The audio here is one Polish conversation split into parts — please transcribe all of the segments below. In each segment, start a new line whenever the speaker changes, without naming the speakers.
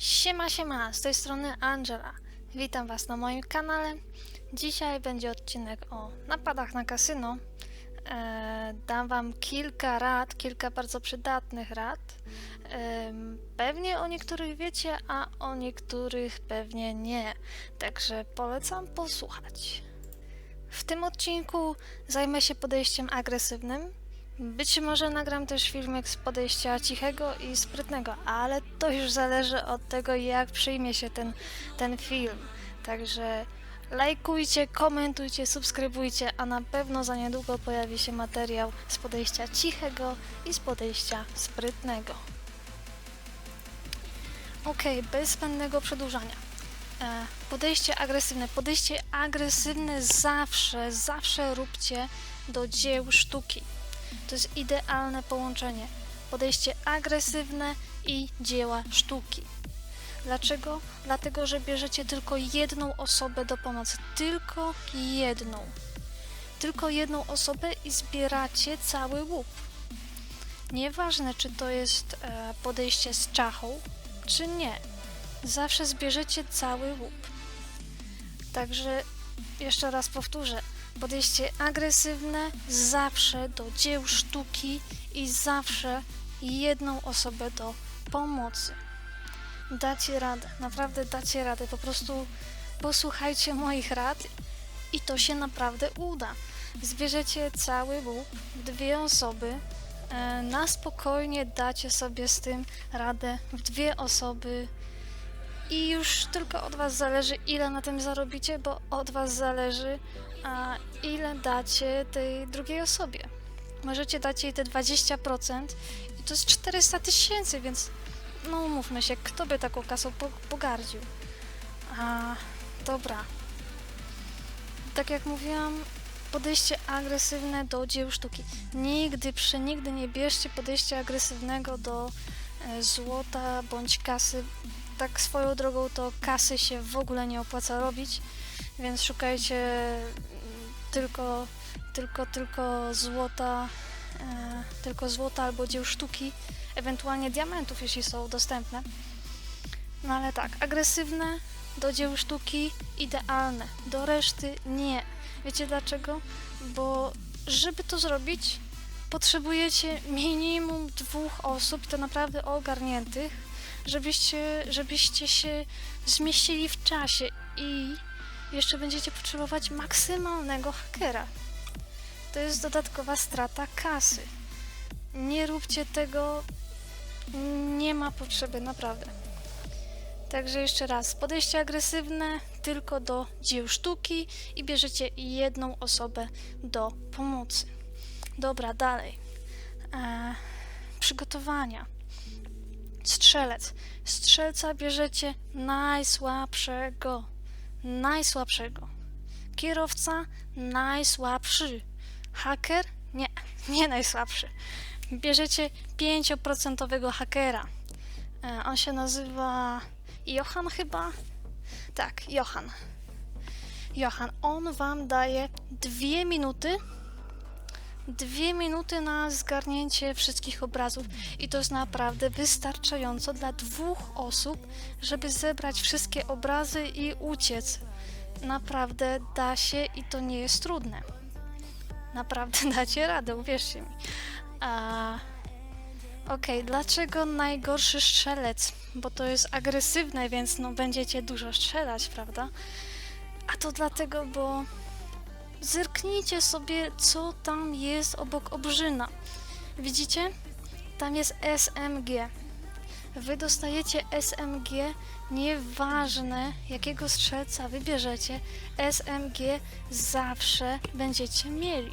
Siema, siema, z tej strony Angela. Witam Was na moim kanale. Dzisiaj będzie odcinek o napadach na kasyno. E, dam Wam kilka rad, kilka bardzo przydatnych rad. Em, pewnie o niektórych wiecie, a o niektórych pewnie nie. Także polecam posłuchać. W tym odcinku zajmę się podejściem agresywnym. Być może nagram też filmik z podejścia cichego i sprytnego, ale to już zależy od tego, jak przyjmie się ten, ten film. Także lajkujcie, komentujcie, subskrybujcie, a na pewno za niedługo pojawi się materiał z podejścia cichego i z podejścia sprytnego. Ok, bez zbędnego przedłużania. E, podejście agresywne. Podejście agresywne zawsze, zawsze róbcie do dzieł sztuki. To jest idealne połączenie. Podejście agresywne i dzieła sztuki. Dlaczego? Dlatego, że bierzecie tylko jedną osobę do pomocy. Tylko jedną. Tylko jedną osobę i zbieracie cały łup. Nieważne, czy to jest e, podejście z czachą, czy nie. Zawsze zbierzecie cały łup. Także jeszcze raz powtórzę. Podejście agresywne zawsze do dzieł sztuki i zawsze jedną osobę do pomocy. Dacie radę, naprawdę dacie radę. Po prostu posłuchajcie moich rad i to się naprawdę uda. Zbierzecie cały łup, dwie osoby. e, Na spokojnie dacie sobie z tym radę w dwie osoby i już tylko od Was zależy, ile na tym zarobicie, bo od Was zależy, a ile dacie tej drugiej osobie. Możecie dać jej te 20% i to jest 400 tysięcy, więc no umówmy się, kto by taką kasą po- pogardził. A, dobra. Tak jak mówiłam, podejście agresywne do dzieł sztuki. Nigdy, przenigdy nie bierzcie podejścia agresywnego do e, złota bądź kasy. Tak swoją drogą to kasy się w ogóle nie opłaca robić, więc szukajcie tylko, tylko, tylko złota, e, tylko złota albo dzieł sztuki, ewentualnie diamentów, jeśli są dostępne. No ale tak, agresywne do dzieł sztuki idealne, do reszty nie. Wiecie dlaczego? Bo żeby to zrobić, potrzebujecie minimum dwóch osób, to naprawdę ogarniętych, żebyście, żebyście się zmieścili w czasie i jeszcze będziecie potrzebować maksymalnego hakera. To jest dodatkowa strata kasy. Nie róbcie tego, nie ma potrzeby, naprawdę. Także jeszcze raz, podejście agresywne tylko do dzieł sztuki i bierzecie jedną osobę do pomocy. Dobra, dalej. E, przygotowania. Strzelec. Strzelca bierzecie najsłabszego. Najsłabszego. Kierowca najsłabszy. Haker? Nie, nie najsłabszy. Bierzecie 5% hakera. E, on się nazywa Johan chyba? Tak, Johan. Johan, on wam daje dwie minuty. Dwie minuty na zgarnięcie wszystkich obrazów i to jest naprawdę wystarczająco dla dwóch osób, żeby zebrać wszystkie obrazy i uciec. Naprawdę da się i to nie jest trudne. Naprawdę dacie radę, uwierzcie mi. A... Okej, dlaczego najgorszy strzelec? Bo to jest agresywne, więc no będziecie dużo strzelać, prawda? A to dlatego, bo zerknijcie sobie, co tam jest obok obrzyna. Widzicie? Tam jest SMG. Wy dostajecie SMG, nieważne jakiego strzelca wybierzecie, SMG zawsze będziecie mieli.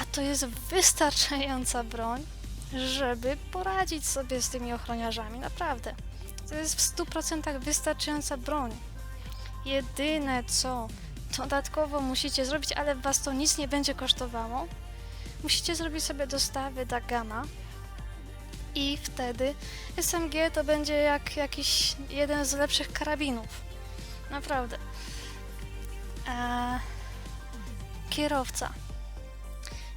A to jest wystarczająca broń, żeby poradzić sobie z tymi ochroniarzami, naprawdę. To jest w 100% wystarczająca broń. Jedyne co dodatkowo musicie zrobić, ale was to nic nie będzie kosztowało, musicie zrobić sobie dostawy Dagana i wtedy SMG to będzie jak jakiś jeden z lepszych karabinów. Naprawdę. Eee, kierowca.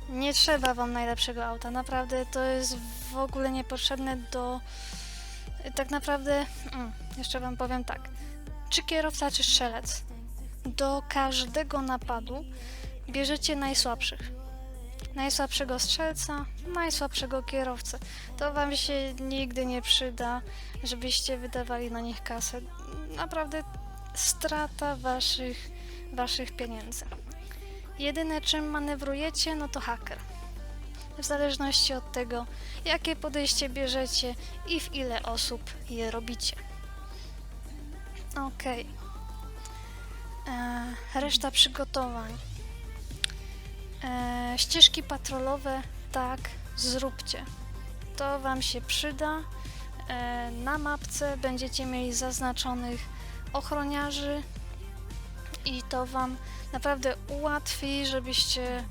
Nie trzeba wam najlepszego auta, naprawdę to jest w ogóle niepotrzebne do tak naprawdę, mm, jeszcze wam powiem tak, czy kierowca, czy strzelec, do każdego napadu bierzecie najsłabszych. Najsłabszego strzelca, najsłabszego kierowcę. To wam się nigdy nie przyda, żebyście wydawali na nich kasę. Naprawdę strata waszych, waszych pieniędzy. Jedyne czym manewrujecie, no to haker. W zależności od tego, jakie podejście bierzecie i w ile osób je robicie. Okej. E, Reszta przygotowań. E, ścieżki patrolowe, tak, zróbcie. To Wam się przyda. E, na mapce będziecie mieli zaznaczonych ochroniarzy i to Wam naprawdę ułatwi, żebyście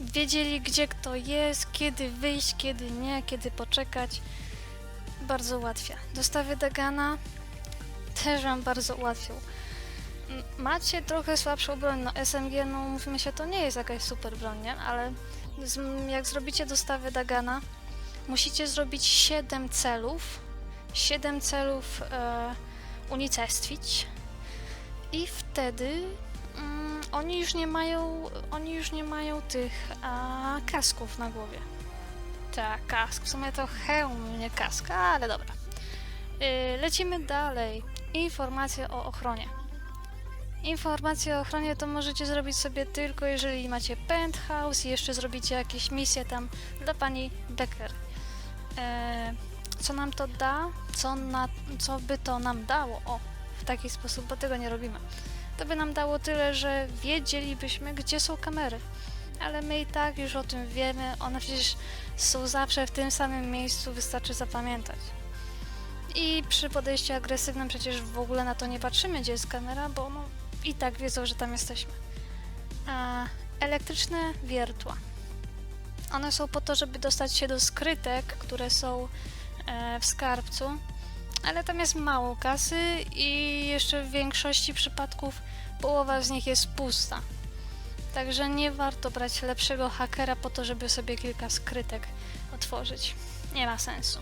wiedzieli, gdzie kto jest, kiedy wyjść, kiedy nie, kiedy poczekać. Bardzo ułatwia. Dostawy Dagana też Wam bardzo ułatwią. M- Macie trochę słabszą broń, no SMG, no mówmy się, to nie jest jakaś super broń, nie? Ale z, jak zrobicie dostawy Dagana, musicie zrobić 7 celów, 7 celów e, unicestwić i wtedy mm, oni już nie mają, oni już nie mają tych a, kasków na głowie. Tak, kask, w sumie to hełm, nie kask, ale dobra. Y, lecimy dalej. Informacje o ochronie. Informacje o ochronie to możecie zrobić sobie tylko jeżeli macie penthouse i jeszcze zrobicie jakieś misje tam dla pani Becker. E, co nam to da? Co, na, co by to nam dało? O, w taki sposób, bo tego nie robimy. To by nam dało tyle, że wiedzielibyśmy, gdzie są kamery. Ale my i tak już o tym wiemy. One przecież są zawsze w tym samym miejscu, wystarczy zapamiętać. I przy podejściu agresywnym przecież w ogóle na to nie patrzymy, gdzie jest kamera, bo no, i tak wiedzą, że tam jesteśmy. A elektryczne wiertła. One są po to, żeby dostać się do skrytek, które są e, w skarbcu, ale tam jest mało kasy i jeszcze w większości przypadków połowa z nich jest pusta. Także nie warto brać lepszego hakera po to, żeby sobie kilka skrytek otworzyć. Nie ma sensu.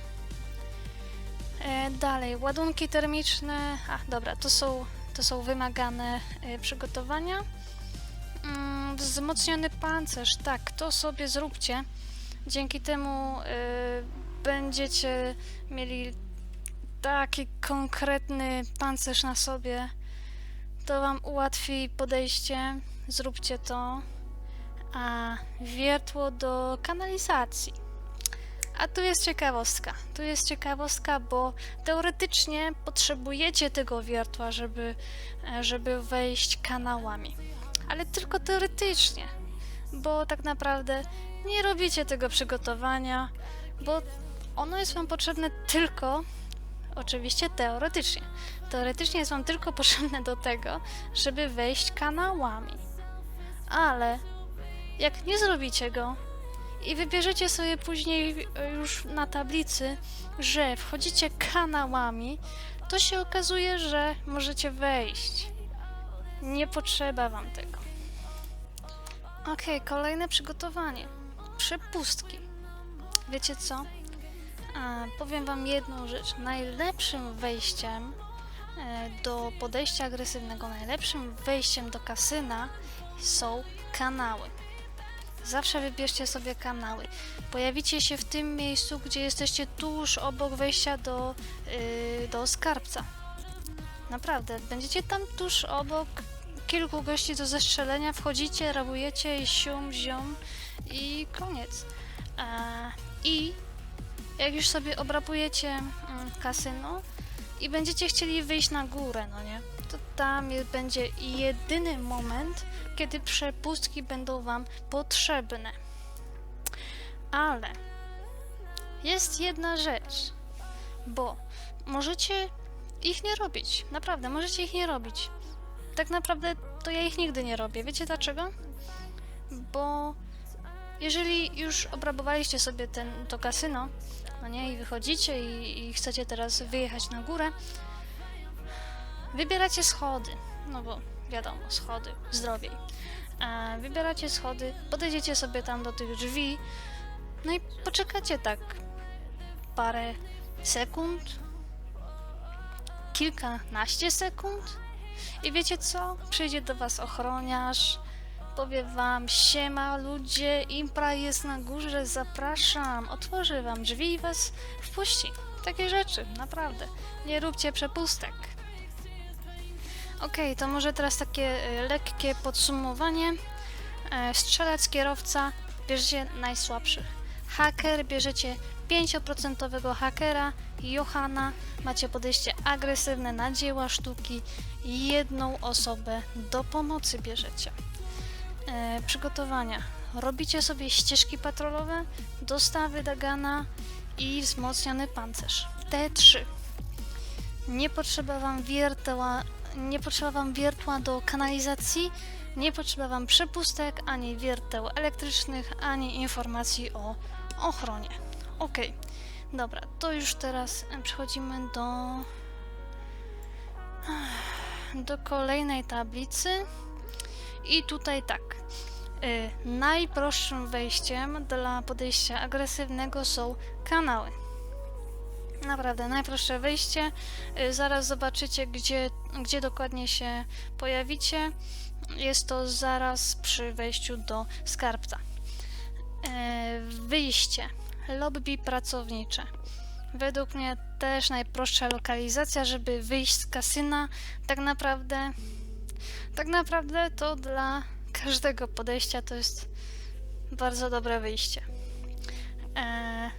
E, dalej, ładunki termiczne. A, dobra, to są, to są wymagane e, przygotowania. Mm, wzmocniony pancerz, tak, to sobie zróbcie. Dzięki temu e, będziecie mieli taki konkretny pancerz na sobie. To Wam ułatwi podejście. Zróbcie to. A wiertło do kanalizacji. A tu jest ciekawostka. Tu jest ciekawostka, bo teoretycznie potrzebujecie tego wiertła, żeby, e, żeby wejść kanałami. Ale tylko teoretycznie, bo tak naprawdę nie robicie tego przygotowania, bo ono jest Wam potrzebne tylko, oczywiście teoretycznie. Teoretycznie jest Wam tylko potrzebne do tego, żeby wejść kanałami. Ale jak nie zrobicie go, i wybierzecie sobie później e, już na tablicy, że wchodzicie kanałami, to się okazuje, że możecie wejść. Nie potrzeba wam tego. Ok, kolejne przygotowanie. Przepustki. Wiecie co? Powiem wam jedną rzecz. Najlepszym wejściem e, do podejścia agresywnego, najlepszym wejściem do kasyna są kanały. Zawsze wybierzcie sobie kanały. Pojawicie się w tym miejscu, gdzie jesteście tuż obok wejścia do, yy, do skarbca. Naprawdę, będziecie tam tuż obok kilku gości do zestrzelenia, wchodzicie, rabujecie sium, zium i koniec. I jak już sobie obrabujecie mm, kasyno i będziecie chcieli wyjść na górę, no nie? To tam będzie jedyny moment, kiedy przepustki będą Wam potrzebne. Ale jest jedna rzecz, bo możecie ich nie robić. Naprawdę, możecie ich nie robić. Tak naprawdę to ja ich nigdy nie robię. Wiecie dlaczego? Bo jeżeli już obrabowaliście sobie ten, to kasyno, no nie, i wychodzicie i, i chcecie teraz wyjechać na górę, wybieracie schody, no bo wiadomo, schody, zdrowiej. E, wybieracie schody, podejdziecie sobie tam do tych drzwi, no i poczekacie tak parę sekund, kilkanaście sekund i wiecie co? Przyjdzie do was ochroniarz, powie wam siema ludzie, impra jest na górze, zapraszam, otworzy wam drzwi i was wpuści. Takie rzeczy, naprawdę. Nie róbcie przepustek. Okej, to może teraz takie y, lekkie podsumowanie. E, strzelec, kierowca, bierzecie najsłabszych. Haker, bierzecie 5% hakera, Johana, macie podejście agresywne na dzieła sztuki, jedną osobę do pomocy bierzecie. E, przygotowania. Robicie sobie ścieżki patrolowe, dostawy Dagana i wzmocniony pancerz. Te trzy. Nie potrzeba wam wiertła, nie potrzeba wam wiertła do kanalizacji, nie potrzeba wam przepustek, ani wierteł elektrycznych, ani informacji o ochronie. Ok, dobra, to już teraz przechodzimy do do kolejnej tablicy. I tutaj tak. Y, najprostszym wejściem dla podejścia agresywnego są kanały. Naprawdę, najprostsze wejście. Y, zaraz zobaczycie, gdzie, gdzie dokładnie się pojawicie. Jest to zaraz przy wejściu do skarbca. Y, wyjście. Lobby pracownicze. Według mnie też najprostsza lokalizacja, żeby wyjść z kasyna. Tak naprawdę, tak naprawdę to dla każdego podejścia to jest bardzo dobre wyjście. Eee,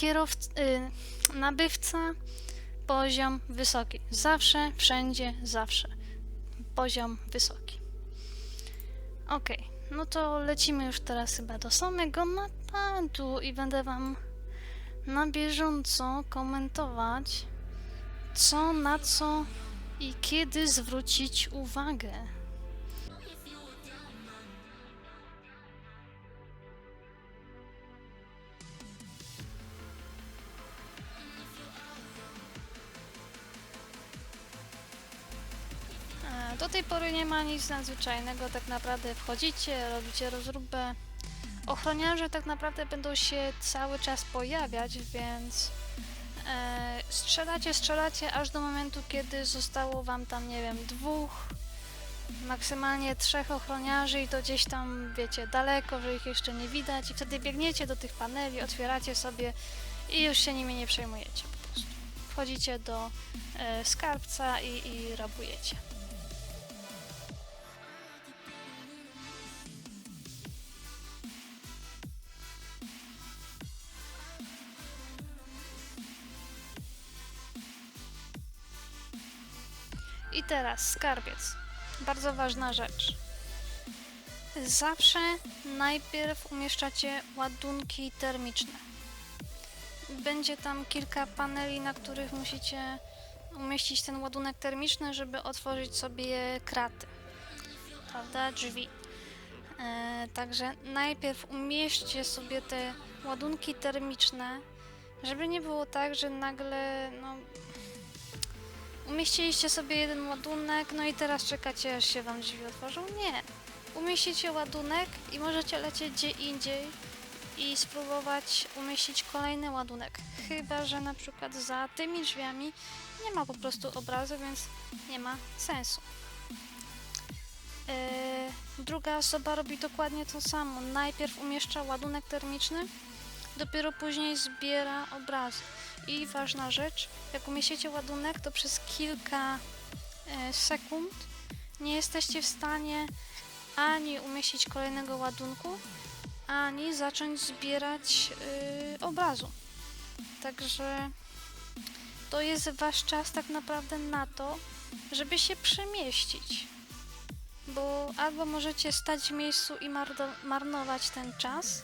kierowca, y, nabywca, poziom wysoki. Zawsze, wszędzie, zawsze. Poziom wysoki. Ok, no to lecimy już teraz chyba do samego napadu i będę Wam na bieżąco komentować, co na co i kiedy zwrócić uwagę. Tej pory nie ma nic nadzwyczajnego, tak naprawdę wchodzicie, robicie rozróbę. Ochroniarze tak naprawdę będą się cały czas pojawiać, więc e, strzelacie, strzelacie aż do momentu, kiedy zostało wam tam, nie wiem, dwóch, maksymalnie trzech ochroniarzy i to gdzieś tam, wiecie, daleko, że ich jeszcze nie widać i wtedy biegniecie do tych paneli, otwieracie sobie i już się nimi nie przejmujecie po prostu. Wchodzicie do e, skarbca i, i rabujecie. I teraz skarbiec. Bardzo ważna rzecz. Zawsze najpierw umieszczacie ładunki termiczne. Będzie tam kilka paneli, na których musicie umieścić ten ładunek termiczny, żeby otworzyć sobie kraty. Prawda? Drzwi. E, także najpierw umieśćcie sobie te ładunki termiczne, żeby nie było tak, że nagle no, umieściliście sobie jeden ładunek, no i teraz czekacie, aż się wam drzwi otworzą? Nie. Umieścicie ładunek i możecie lecieć gdzie indziej i spróbować umieścić kolejny ładunek. Chyba, że na przykład za tymi drzwiami nie ma po prostu obrazu, więc nie ma sensu. Yy, druga osoba robi dokładnie to samo. Najpierw umieszcza ładunek termiczny, dopiero później zbiera obrazy. I ważna rzecz, jak umieścicie ładunek, to przez kilka e, sekund nie jesteście w stanie ani umieścić kolejnego ładunku, ani zacząć zbierać y, obrazu. Także to jest wasz czas tak naprawdę na to, żeby się przemieścić. Bo albo możecie stać w miejscu i marnować ten czas,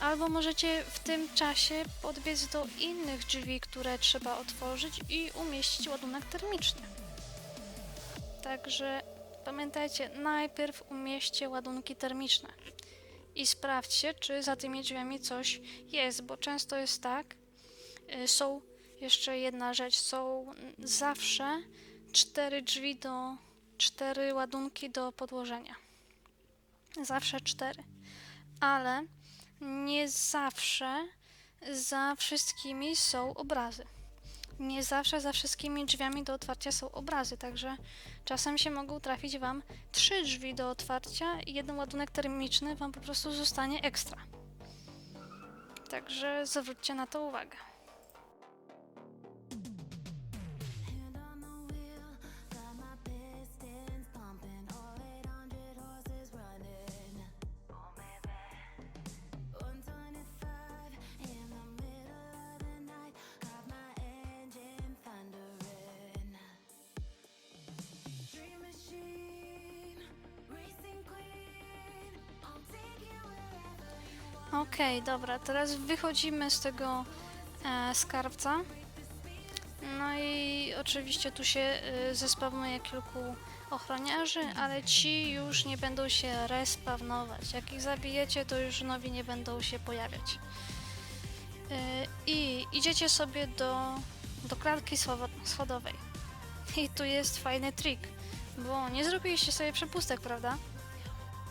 albo możecie w tym czasie podbiec do innych drzwi, które trzeba otworzyć i umieścić ładunek termiczny. Także pamiętajcie, najpierw umieśćcie ładunki termiczne i sprawdźcie, czy za tymi drzwiami coś jest, bo często jest tak, y, są jeszcze jedna rzecz, są zawsze cztery drzwi do, cztery ładunki do podłożenia. Zawsze cztery. Ale nie zawsze za wszystkimi są obrazy. nie zawsze za wszystkimi drzwiami do otwarcia są obrazy, także czasem się mogą trafić Wam trzy drzwi do otwarcia i jeden ładunek termiczny Wam po prostu zostanie ekstra. Także zwróćcie na to uwagę. Okej, dobra, teraz wychodzimy z tego e, skarbca. No i oczywiście tu się e, zespawnuje kilku ochroniarzy, ale ci już nie będą się respawnować. Jak ich zabijecie, to już nowi nie będą się pojawiać. E, I idziecie sobie do, do klatki schodowej. I tu jest fajny trik, bo nie zrobiliście sobie przepustek, prawda?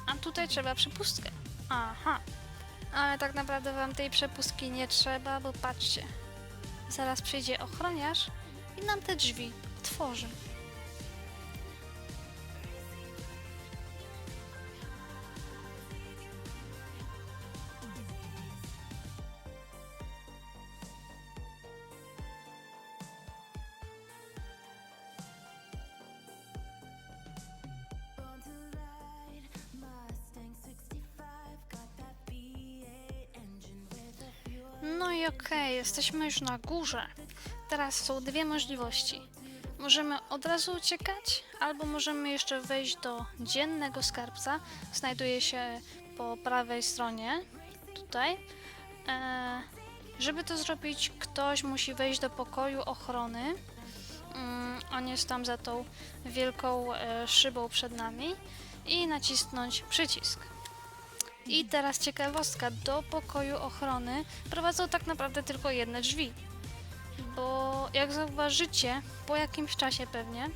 A tutaj trzeba przepustkę. Aha, ale tak naprawdę wam tej przepustki nie trzeba, bo patrzcie. Zaraz przyjdzie ochroniarz i nam te drzwi otworzy. Jesteśmy już na górze. Teraz są dwie możliwości. Możemy od razu uciekać, albo możemy jeszcze wejść do dziennego skarbca. Znajduje się po prawej stronie, tutaj. E, żeby to zrobić, ktoś musi wejść do pokoju ochrony. Mm, on jest tam za tą wielką e, szybą przed nami i nacisnąć przycisk. I teraz ciekawostka, do pokoju ochrony prowadzą tak naprawdę tylko jedne drzwi. Bo jak zauważycie, po jakimś czasie pewnie,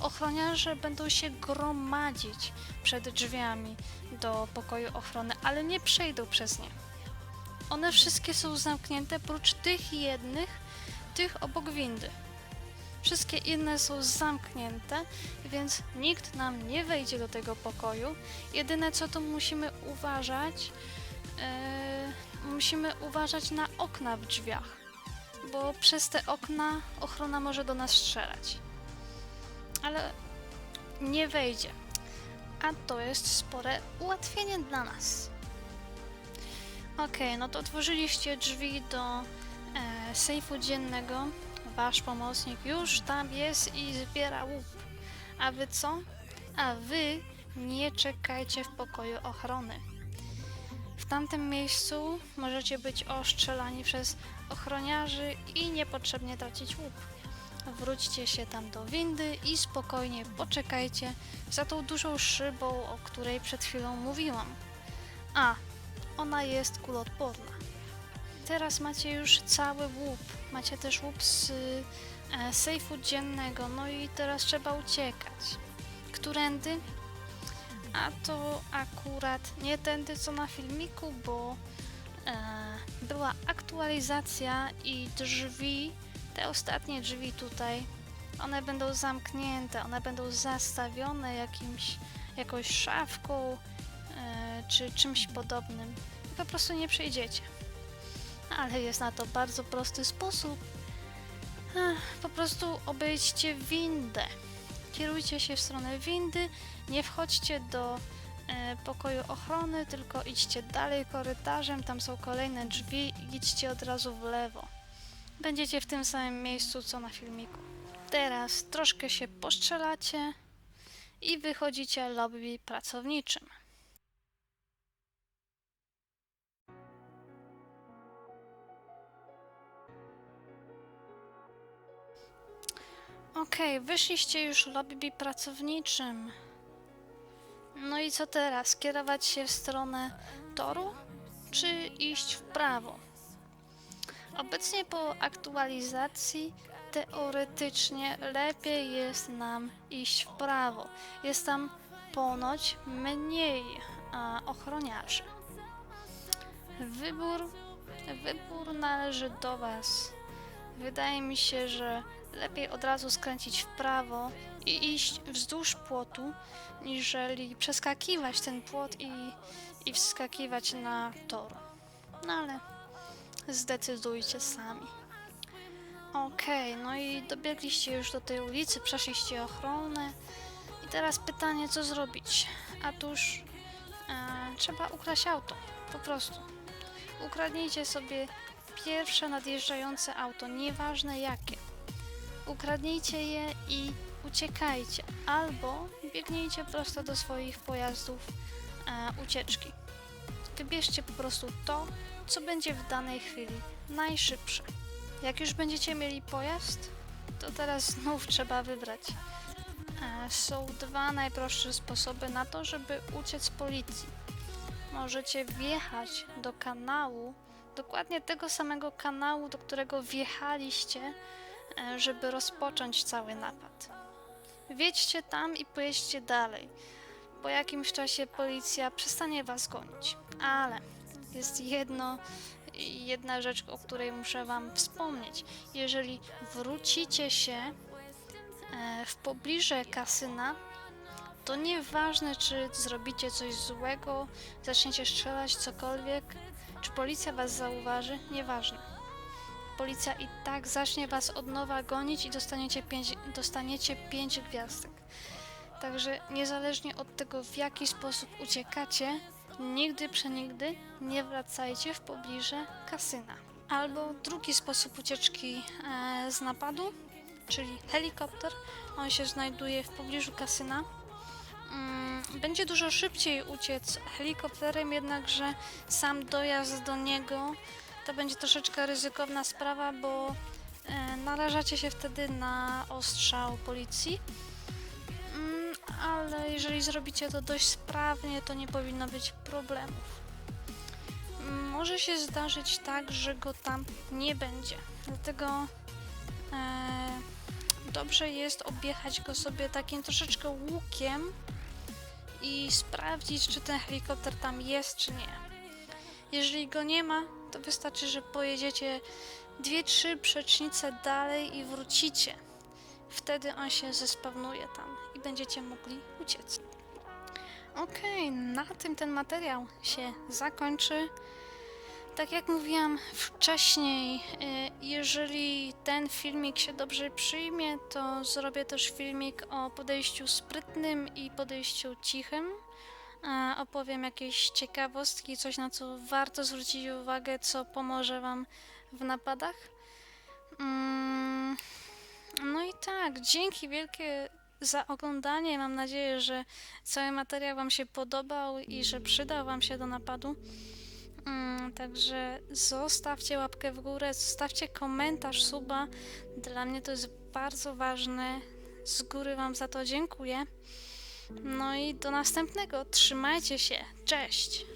ochroniarze będą się gromadzić przed drzwiami do pokoju ochrony, ale nie przejdą przez nie. One wszystkie są zamknięte, prócz tych jednych, tych obok windy. Wszystkie inne są zamknięte, więc nikt nam nie wejdzie do tego pokoju. Jedyne co tu musimy uważać, e, musimy uważać na okna w drzwiach, bo przez te okna ochrona może do nas strzelać. Ale nie wejdzie. A to jest spore ułatwienie dla nas. Okej, no to otworzyliście drzwi do e, sejfu dziennego. Wasz pomocnik już tam jest i zbiera łup. A wy co? A wy nie czekajcie w pokoju ochrony. W tamtym miejscu możecie być ostrzelani przez ochroniarzy i niepotrzebnie tracić łup. Wróćcie się tam do windy i spokojnie poczekajcie za tą dużą szybą, o której przed chwilą mówiłam. A, ona jest kuloodporna. Teraz macie już cały łup. Macie też łup z e, sejfu dziennego. No i teraz trzeba uciekać. Którędy? A to akurat nie tędy co na filmiku, bo e, była aktualizacja i drzwi, te ostatnie drzwi tutaj, one będą zamknięte, one będą zastawione jakimś, jakąś szafką e, czy czymś podobnym. I po prostu nie przejdziecie. Ale jest na to bardzo prosty sposób. Po prostu obejdźcie windę. Kierujcie się w stronę windy, nie wchodźcie do e, pokoju ochrony, tylko idźcie dalej korytarzem, tam są kolejne drzwi idźcie od razu w lewo. Będziecie w tym samym miejscu co na filmiku. Teraz troszkę się poszczelacie i wychodzicie lobby pracowniczym. Okej, wyszliście już lobby pracowniczym. No i co teraz? Kierować się w stronę toru, czy iść w prawo? Obecnie po aktualizacji teoretycznie lepiej jest nam iść w prawo. Jest tam ponoć mniej a, ochroniarzy. Wybór, wybór należy do Was. wydaje mi się, że lepiej od razu skręcić w prawo i iść wzdłuż płotu, niżeli przeskakiwać ten płot i, i wskakiwać na tor. No ale zdecydujcie sami. Okej, no i dobiegliście już do tej ulicy, przeszliście ochronę. I teraz pytanie, co zrobić? Otóż e, trzeba ukraść auto, po prostu. Ukradnijcie sobie pierwsze nadjeżdżające auto, nieważne jakie. Ukradnijcie je i uciekajcie, albo biegnijcie prosto do swoich pojazdów e, ucieczki. Wybierzcie po prostu to, co będzie w danej chwili najszybsze. Jak już będziecie mieli pojazd, to teraz znów trzeba wybrać. E, Są dwa najprostsze sposoby na to, żeby uciec z policji. Możecie wjechać do kanału, dokładnie tego samego kanału, do którego wjechaliście, żeby rozpocząć cały napad. Wjedźcie tam i pojedźcie dalej. Po jakimś czasie policja przestanie was gonić. Ale jest jedno, jedna rzecz, o której muszę wam wspomnieć. Jeżeli wrócicie się e, w pobliże kasyna, to nieważne, czy zrobicie coś złego, zaczniecie strzelać, cokolwiek, czy policja was zauważy, nieważne. Policja i tak zacznie was od nowa gonić i dostaniecie pięć, dostaniecie pięć gwiazdek. Także niezależnie od tego, w jaki sposób uciekacie, nigdy przenigdy nie wracajcie w pobliże kasyna. Albo drugi sposób ucieczki e, z napadu, czyli helikopter. On się znajduje w pobliżu kasyna. Mm, Będzie dużo szybciej uciec helikopterem, jednakże sam dojazd do niego to będzie troszeczkę ryzykowna sprawa, bo e, narażacie się wtedy na ostrzał policji. Mm, ale jeżeli zrobicie to dość sprawnie, to nie powinno być problemów. Może się zdarzyć tak, że go tam nie będzie. Dlatego e, dobrze jest objechać go sobie takim troszeczkę łukiem i sprawdzić, czy ten helikopter tam jest, czy nie. Jeżeli go nie ma, to wystarczy, że pojedziecie 2-3 przecznice dalej i wrócicie. Wtedy on się zespawnuje tam i będziecie mogli uciec. Okej, na tym ten materiał się zakończy. Tak jak mówiłam wcześniej, y, jeżeli ten filmik się dobrze przyjmie, to zrobię też filmik o podejściu sprytnym i podejściu cichym. Opowiem jakieś ciekawostki, coś na co warto zwrócić uwagę, co pomoże Wam w napadach. Mm, No i tak, dzięki wielkie za oglądanie. Mam nadzieję, że cały materiał Wam się podobał i że przydał Wam się do napadu. Mm, Także zostawcie łapkę w górę, zostawcie komentarz, suba. Dla mnie to jest bardzo ważne. Z góry Wam za to dziękuję. No i do następnego. Trzymajcie się. Cześć.